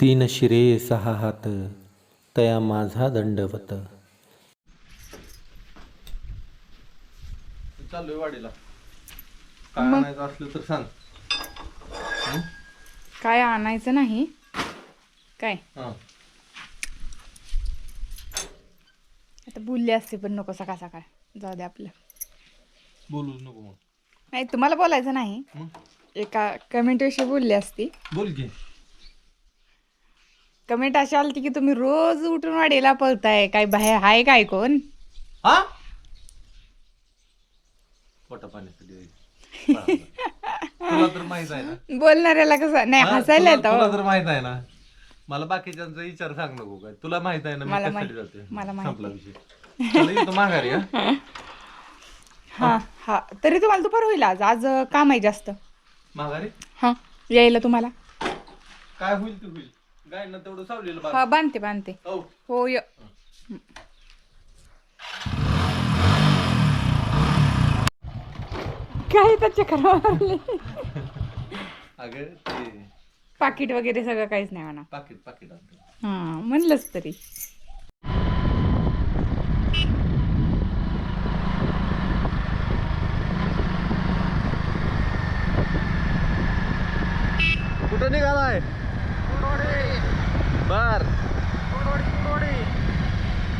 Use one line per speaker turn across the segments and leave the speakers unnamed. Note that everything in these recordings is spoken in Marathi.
तीन शिरे सहा हात तया माझा दंडवत. चाललोय वाडीला. काय आणायचं असलं तर सांग.
काय आणायचं नाही? काय?
हा.
आता बोलले असते पण नको सकाळ सकाळ. जाऊ दे आपलं.
बोलूच नको मग.
नाही तुम्हाला बोलायचं नाही.
मग?
एका कमेंट विषयी बोलली असती.
बोल की.
कमेंट अशी आली की तुम्ही रोज उठून वाडीला पळताय. काय बाहेर हाय काय कोण?
हा? पोटा पाण्यासाठी तुला तर माहीत आहे ना.
बोलणाऱ्याला कसं? नाही
हा,
हसायला
तुला-
येतं.
तुला. तर माहीत आहे ना. मला बाकीच्यांचा विचार सांग नको काय. तुला माहीत आहे ना मी
मला
कशासाठी
माहित-
जाते
मला माहीत
संपला विषय. चला येतो माघारी हा.
हा हा. तरी तुम्हाला दुपार होईल आज. आज अं, काम आहे जास्त.
माघारी?
हा यायला तुम्हाला.
काय होईल ते होईल. गाय ना तेवढं सावलेलं बाग
हा बांधते बांधते.
हो.
हो य. काय त्याच्या मारले?
अगं ते
पाकिट वगैरे सगळं काहीच नाही म्हणा.
पाकिट पाकिट आणतो.
हा म्हणलंच तरी.
कुठं निघालाय? बर.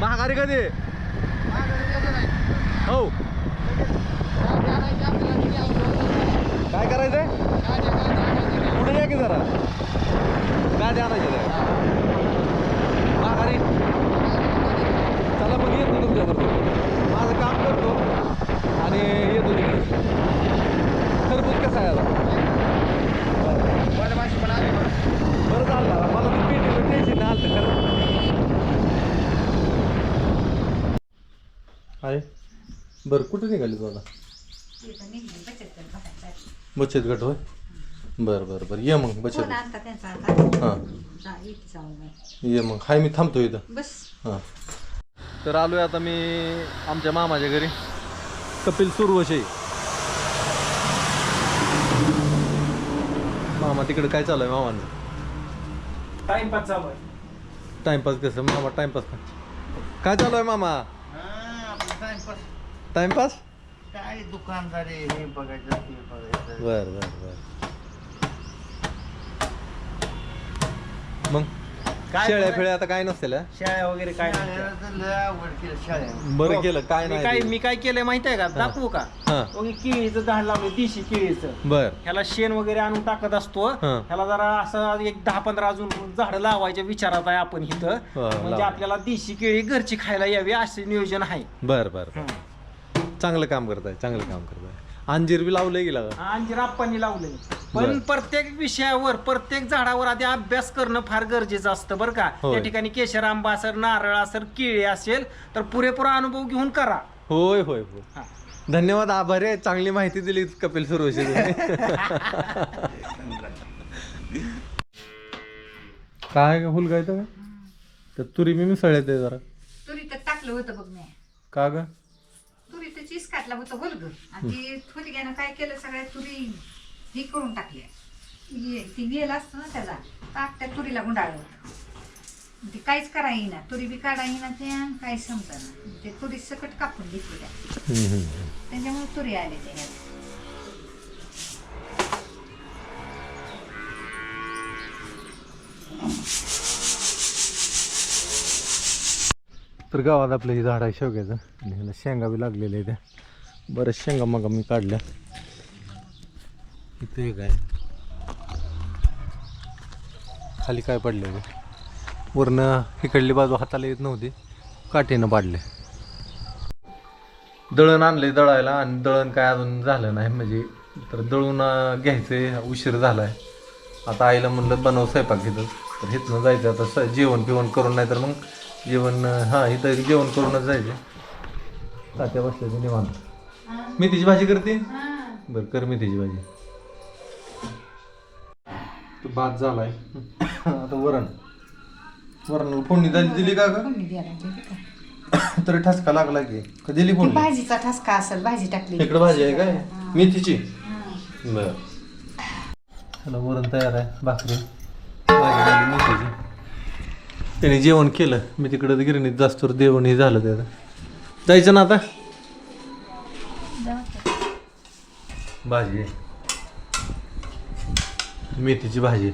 महागारी कधी? हो. काय करायचंय? पुढे या की जरा? काय आणायचे महागारी. चला पण येतो तुमच्याबरोबर माझं काम करतो आणि येतो तिकडे खरबूज कसं आहे आता बरं झालं मला तर पेटी टेन्शन आलं खरं आहे बरं कुठे निघाली तू आता बचत गट होय? बरं बरं बरं. ये मग बचत गट. हां. ये मग हाय मी थांबतो इथं.
बस.
हां. तर आलोय आता मी आमच्या मामाच्या घरी. कपिल सुरवशे. मामा तिकडे काय चालू आहे मामांचं?
टाइमपास चालू आहे.
टाइमपास कसं? मामा टाइमपास का? काय चालू आहे मामा? टाइमपास
काय दुकानदारी हे बघायचं ते बघायचं.
बर बर बर. मग
काय
शेळ्या फेळ्या आता काय नसतील हा?
शाळा वगैरे काय नाही. शाळेचं लय आवड केलं शाळेत
बरं केलं काय
मी
नाही
काय
ते.
मी काय केलंय माहिती आहे का दाखवू का?
हा.
केळीचं झाड लावलं देशी केळीचं.
बर.
ह्याला शेण वगैरे आणून टाकत असतो.
हा.
ह्याला जरा असं एक दहा पंधरा अजून झाडं लावायच्या विचारात आहे आपण इथं.
हा,
म्हणजे
लावा.
आपल्याला देशी केळी घरची खायला यावी असे नियोजन आहे.
बर बर बर. चांगलं काम करताय चांगलं काम करताय. अंजीर बी लावलंय गेला
अंजीर आप्पांनी लावलंय. पण प्रत्येक विषयावर प्रत्येक झाडावर आधी अभ्यास करणं फार गरजेचं असतं बरं का.
होय.
त्या ठिकाणी केशर आंबा असेल नारळ असेल केळी असेल तर पुरेपूर अनुभव घेऊन करा.
होय होय होय.
हा.
धन्यवाद आभारी आहे. चांगली माहिती दिली कपिल सुरवशी काय फुल काय तर तर तुरी मी मिसळले ते जरा.
तुरी तर टाकलं होतं बघ मी.
का ग?
चीज काढला होतं बोल ग आणि ती थोडक्यानं काय केलं सगळ्या तुरी हे करून टाकल्या ये- ती वेल असतो ना त्याला. टाक त्या तुरीला गुंडाळलं होतं. ते काहीच करा येईना तुरी बी काढा येईना ते आणि काही समजा ते तुरी सकट कापून घेतली त्या
हम्म, हम्म.
त्याच्यामुळे तुरी आले ते
तर गावात आपलं हे झाड आहे शेवग्याचं. आणि ह्याला शेंगा बी लागलेल्या आहे त्या बऱ्याच शेंगा मग मी काढल्या. इथे एक आहे. खाली काय पडले वरनं इकडली बाजू हाताला येत नव्हती. काठीनं पाडले दळण आणले दळायला आणि दळण काय अजून झालं नाही. म्हणजे तर दळून घ्यायचं घ्यायचे उशीर झालाय. आता आईला म्हणलं बनव स्वयंपाक घेतो तर इथनं जायचं. आता स जेवण पिवण करून नाही तर मग जेवण हां इथं जेवण करूनच जायचे. तात्या बसले ते निवांत. मेथीची भाजी करते? बरं कर मेथीची भाजी. तो भात झालाय. आता वरण. वरणाला फोडणी दिली का तरी ठसका लागला की. दिली फोडणी?
भाजीचा ठसका असेल भाजी टाकली.
इकडे भाजी आहे काय? मेथीची? बर. वरण तयार आहे भाकरी. भाजी मेथीची. त्याने जेवण केलं. मी तिकडं गिरणीत जास्त देवण हे झालं त्याचं जायचं ना आता? भाजी. आहे. मेथीची भाजी.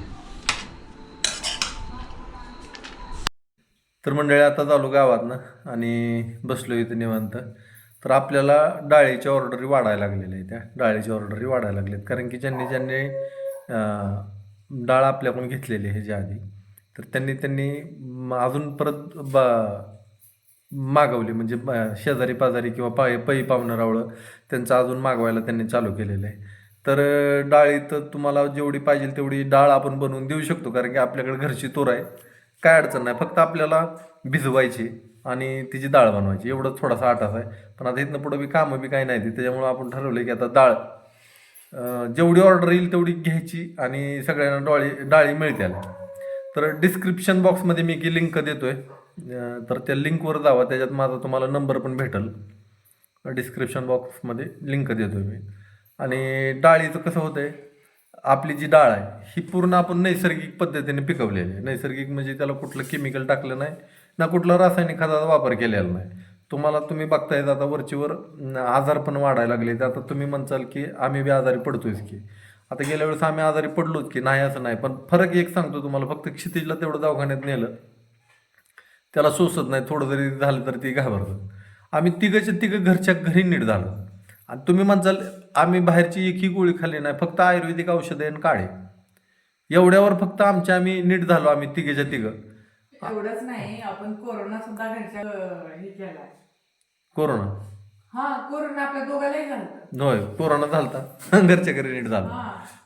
तर मंडळी आता चालू गावात ना आणि बसलो इथं निवांत. तर आपल्याला डाळीच्या ऑर्डरी वाढायला लागलेल्या आहेत त्या. डाळीच्या ऑर्डरी वाढायला लागल्यात कारण की ज्यांनी ज्यांनी डाळ आपल्याकडून घेतलेली आहे ह्याच्या आधी तर त्यांनी त्यांनी अजून परत बा मागवली. म्हणजे शेजारी पाजारी किंवा पाय पै पाहुणं रावळं त्यांचं अजून मागवायला त्यांनी चालू केलेलं आहे. तर डाळीत तुम्हाला जेवढी पाहिजे तेवढी डाळ आपण बनवून देऊ शकतो कारण की आपल्याकडे घरची तोर आहे. काय अडचण नाही. फक्त आपल्याला भिजवायची आणि तिची डाळ बनवायची. एवढं थोडासा आटाच आहे. पण आता इथनं पुढं बी कामं बी काही नाही ती त्याच्यामुळं आपण ठरवलं की आता डाळ जेवढी ऑर्डर येईल तेवढी घ्यायची आणि सगळ्यांना डाळी डाळी मिळतील. तर डिस्क्रिप्शन बॉक्समध्ये मी की लिंक देतोय. आहे तर त्या लिंकवर जावा. त्याच्यात माझा तुम्हाला नंबर पण भेटेल. डिस्क्रिप्शन बॉक्समध्ये लिंक देतोय मी. आणि डाळीचं कसं होतंय? आपली जी डाळ आहे ही पूर्ण आपण नैसर्गिक पद्धतीने पिकवलेली आहे. नैसर्गिक म्हणजे त्याला कुठलं केमिकल टाकलं नाही ना कुठला रासायनिक खताचा वापर केलेला नाही. तुम्हाला तुम्ही बघतायत आता वरचीवर आजार पण वाढायला लागले. तर आता तुम्ही म्हणचाल की आम्ही बी आजारी पडतोयच की. आता गेल्या वेळेस आम्ही आजारी पडलोच की नाही असं नाही पण फरक एक सांगतो तुम्हाला फक्त क्षितिजला तेवढं दवाखान्यात नेलं. त्याला सोसत नाही थोडं जरी झालं तर ती घाबरतं आम्ही तिघच्या तिघं घरच्या घरी नीट झालं. आणि तुम्ही म्हणचाल आम्ही बाहेरची एकही गोळी खाल्ली नाही फक्त आयुर्वेदिक औषधं आणि काळे. एवढ्यावर फक्त आमच्या आम्ही नीट झालो आम्ही तिघेच्या तिघं.
एवढंच नाही आपण कोरोना सुद्धा घरच्या हे केलाय
कोरोना?
हा कोरोना आपल्या दोघांनाही झालं.
होय कोरोना झालता. घरच्या घरी नीट झालं.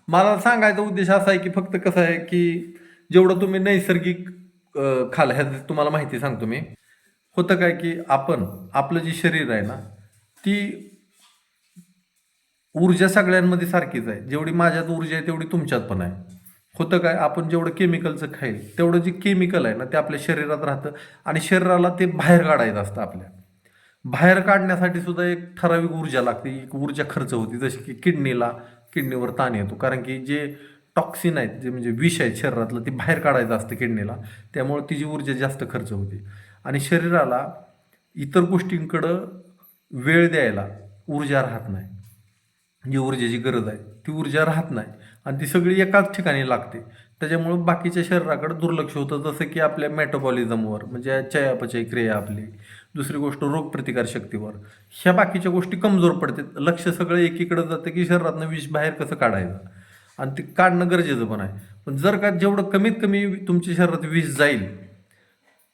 मला सांगायचा उद्देश असा आहे की फक्त कसं आहे की जेवढं तुम्ही नैसर्गिक खाल ह्या तुम्हाला माहिती सांगतो मी. होतं काय की आपण आपलं जे शरीर आहे ना ती ऊर्जा सगळ्यांमध्ये सारखीच आहे. जेवढी माझ्यात ऊर्जा आहे तेवढी तुमच्यात पण आहे. होतं काय आपण जेवढं केमिकलचं खाईल तेवढं जे केमिकल आहे ना ते आपल्या शरीरात राहतं आणि शरीराला ते बाहेर काढायचं असतं आपल्या. बाहेर काढण्यासाठी सुद्धा एक ठराविक ऊर्जा लागते एक ऊर्जा खर्च होती जशी की किडनीला किडनीवर ताण येतो. कारण की जे टॉक्सिन आहेत जे म्हणजे विष आहेत शरीरातलं ते बाहेर काढायचं असतं किडनीला. त्यामुळे तिची ऊर्जा जास्त खर्च होते. आणि शरीराला इतर गोष्टींकडं वेळ द्यायला ऊर्जा राहत नाही. जी ऊर्जेची गरज आहे ती ऊर्जा राहत नाही. आणि ती सगळी एकाच ठिकाणी लागते. त्याच्यामुळं बाकीच्या शरीराकडे दुर्लक्ष होतं. जसं की आपल्या मेटाबॉलिझमवर म्हणजे चयापचय क्रिया आपली दुसरी गोष्ट रोगप्रतिकार शक्तीवर. ह्या बाकीच्या गोष्टी कमजोर पडतात. लक्ष सगळं एकीकडं जातं की शरीरातनं विष बाहेर कसं काढायचं? आणि ते काढणं गरजेचं पण आहे. पण जर का जेवढं कमीत कमी तुमच्या शरीरात विष जाईल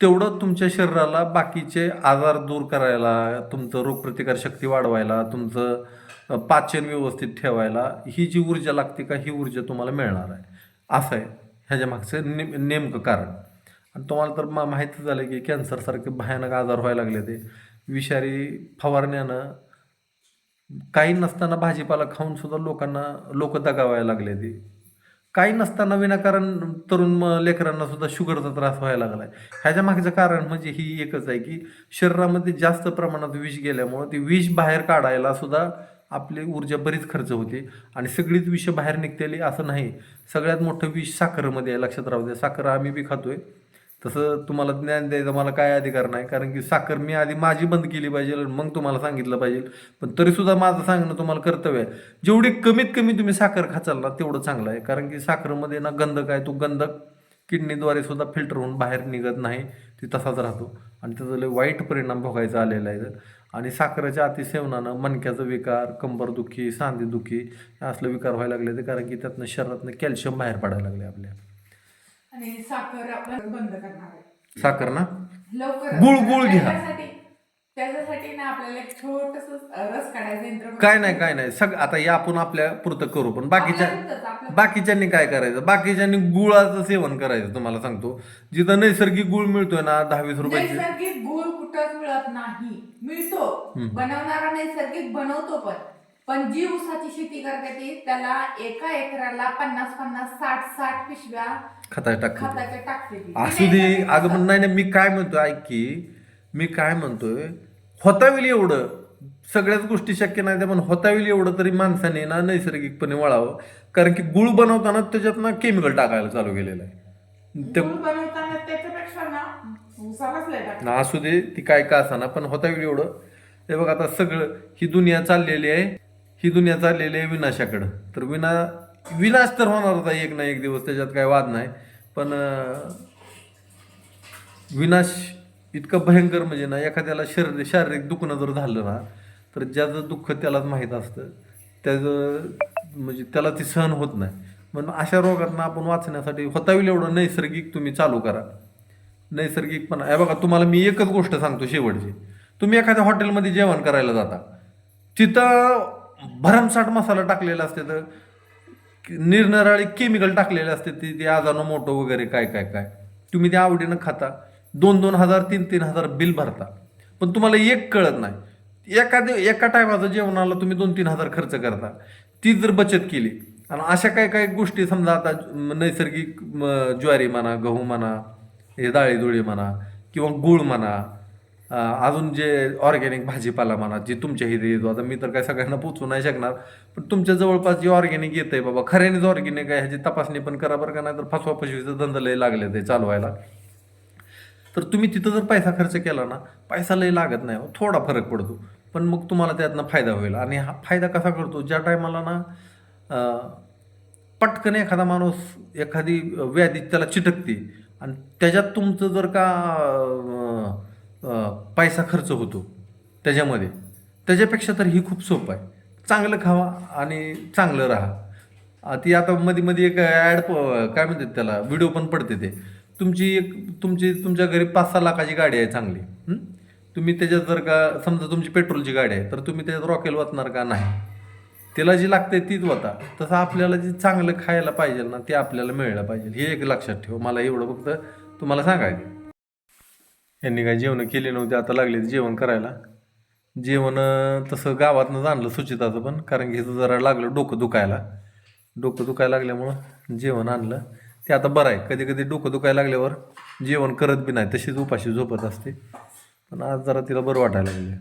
तेवढं तुमच्या शरीराला बाकीचे आजार दूर करायला तुमचं रोगप्रतिकार शक्ती वाढवायला तुमचं पाचन व्यवस्थित ठेवायला ही जी ऊर्जा लागते का ही ऊर्जा तुम्हाला मिळणार आहे. असं आहे. ह्याच्या मागचं नेम नेमकं कारण. आणि तुम्हाला तर मा माहिती झालं की कॅन्सरसारखे भयानक आजार व्हायला लागले ते. विषारी फवारण्यानं काही नसताना भाजीपाला खाऊन सुद्धा लोकांना लोक दगावायला लागले ते. काही नसताना विनाकारण तरुण म- लेकरांना सुद्धा शुगरचा त्रास व्हायला लागला आहे ह्याच्या मागचं कारण म्हणजे ही एकच आहे की शरीरामध्ये जास्त प्रमाणात विष गेल्यामुळं ती विष बाहेर काढायला सुद्धा आपली ऊर्जा बरीच खर्च होते. आणि सगळीच विष बाहेर निघतेली असं नाही. सगळ्यात मोठं विष साखरमध्ये आहे. लक्षात राहू द्या. साखर आम्ही बी खातोय. तसं तुम्हाला ज्ञान द्यायचं मला काय अधिकार नाही कारण की साखर मी आधी माझी बंद केली पाहिजे मग तुम्हाला सांगितलं पाहिजे. पण तरी सुद्धा माझं सांगणं तुम्हाला कर्तव्य आहे. जेवढी कमीत कमी तुम्ही साखर खाचाल ना तेवढं चांगलं आहे. कारण की साखरमध्ये ना गंधक आहे तो गंधक किडनीद्वारे सुद्धा फिल्टर होऊन बाहेर निघत नाही ती तसाच राहतो. आणि त्याचा लय वाईट परिणाम भोगायचा आलेला आहे. आणि साखरेच्या अतिसेवनानं मणक्याचा विकार कंबरदुखी सांधेदुखी हे असलं विकार व्हायला लागले ते कारण की त्यातनं शरीरातनं कॅल्शियम बाहेर पडायला लागले आपल्या.
आणि साखर आपल्याला बंद करणार आहे.
साखर ना?
लवकर.
गुळ- गुळ घ्या.
त्याच्यासाठी त्याच्यासाठी ना आपल्याला एक छोटस रस काढायचं यंत्र
काय नाही काय नाही. सग आता हे आपण आपल्या पुरतं करू पण बाकीच्या बाकीच्यांनी काय करायचं? बाकीच्यांनी गुळाचं सेवन करायचं तुम्हाला सांगतो. जिथं नैसर्गिक गुळ मिळतोय ना दहावीस रुपयाची
नैसर्गिक गुळ कुठंच मिळत नाही. मिळतो. बनवणारा नैसर्गिक बनवतो पण. पण जी ऊसाची शेती करते ती त्याला एका एकराला पन्नास पन्नास साठ साठ पिशव्या
टाकतो.
खताच्या टाकते.
असू दे अगं पण नाही नाही मी काय म्हणतोय ऐक की मी काय म्हणतोय होताविल एवढं सगळ्याच गोष्टी शक्य नाही त्या पण होताविल एवढं तरी माणसाने ना नैसर्गिकपणे वळावं. कारण की गुळ बनवताना त्याच्यात ना केमिकल टाकायला चालू केलेलं आहे. ते
गुळ बनवताना त्याच्यापेक्षा ना उसालाच लय टाकतात.
ना असू दे ती काय का असाना पण होता वेळ एवढं हे बघ आता सगळं ही दुनिया चाललेली आहे ही दुनिया चाललेली आहे विनाशाकडं. तर विना विनाश तर होणार होता एक ना एक दिवस त्याच्यात काय वाद नाही. पण विनाश इतकं भयंकर म्हणजे ना एखाद्याला शरीर शारीरिक दुखणं जर झालं ना तर ज्याचं दुःख त्यालाच माहीत असतं. त्याचं म्हणजे त्याला ती सहन होत नाही. म्हणून अशा रोगांना आपण वाचण्यासाठी होता येईल एवढं नैसर्गिक तुम्ही चालू करा. नैसर्गिकपणा आहे बघा तुम्हाला मी एकच गोष्ट सांगतो शेवटची. तुम्ही एखाद्या हॉटेलमध्ये जेवण करायला जाता. तिथं भरमसाठ मसाला टाकलेला असते तर निरनिराळी केमिकल टाकलेले असते ते ते आजानो मोठं वगैरे काय काय काय. तुम्ही ते आवडीनं खाता. दोन दोन हजार तीन तीन हजार बिल भरता. पण तुम्हाला एक कळत नाही. एखाद्या एका टायमाचं जेवणाला तुम्ही दोन तीन हजार खर्च करता. ती जर बचत केली आणि अशा काही काही गोष्टी समजा आता नैसर्गिक म, ज्वारी म्हणा गहू म्हणा हे डाळीदुळी म्हणा किंवा गुळ म्हणा अजून जे ऑर्गॅनिक भाजीपाला म्हणा जे तुमच्या इथे येतो आता मी तर काय सगळ्यांना पोचू नाही शकणार पण तुमच्या जवळपास जे ऑर्गॅनिक येत आहे बाबा खऱ्यानेच ऑर्गॅनिक आहे ह्याची तपासणी पण करा बरं का नाही तर फसवा फसवीचा धंदा लय लागले ते चालवायला. तर तुम्ही तिथं जर पैसा खर्च केला ना पैसा लय लागत नाही हो, थोडा फरक पडतो पण मग तुम्हाला त्यातनं फायदा होईल. आणि हा फायदा कसा करतो ज्या टायमाला ना पटकन एखादा माणूस एखादी व्याधी त्याला चिटकते आणि त्याच्यात तुमचं जर का पैसा खर्च होतो त्याच्यामध्ये. त्याच्यापेक्षा तर ही खूप सोपं आहे. चांगलं खावा आणि चांगलं राहा. ती आता मध्ये मध्ये एक ॲड काय म्हणतात त्याला व्हिडिओ पण पडते ते. तुमची एक तुमची तुमच्या घरी पाच सहा लाखाची गाडी आहे चांगली तुम्ही त्याच्यात जर का समजा तुमची पेट्रोलची गाडी आहे तर तुम्ही त्याच्यात रॉकेल वाचणार का नाही? तिला जी लागते तीच होता तसं आपल्याला जे चांगलं खायला पाहिजे ना ते आपल्याला मिळलं पाहिजे. हे एक लक्षात ठेव. मला एवढं फक्त तुम्हाला सांगायचं यांनी काय जेवण केली नव्हती आता लागले जेवण करायला. जेवण तसं गावातनं आणलं सुचिताचं पण कारण की हिचं जरा लागलं डोकं दुखायला. डोकं दुखायला लागल्यामुळं जेवण आणलं. ते आता बरं आहे कधी कधी डोकं दुखायला लागल्यावर जेवण करत बी नाही तशीच उपाशी झोपत असते. पण आज जरा तिला बरं वाटायला लागले
ना?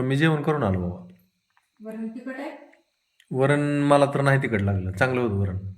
मी जेवण करून आलो बाबा. वरण मला तर नाही तिकड लागलं चांगलं होतं वरण.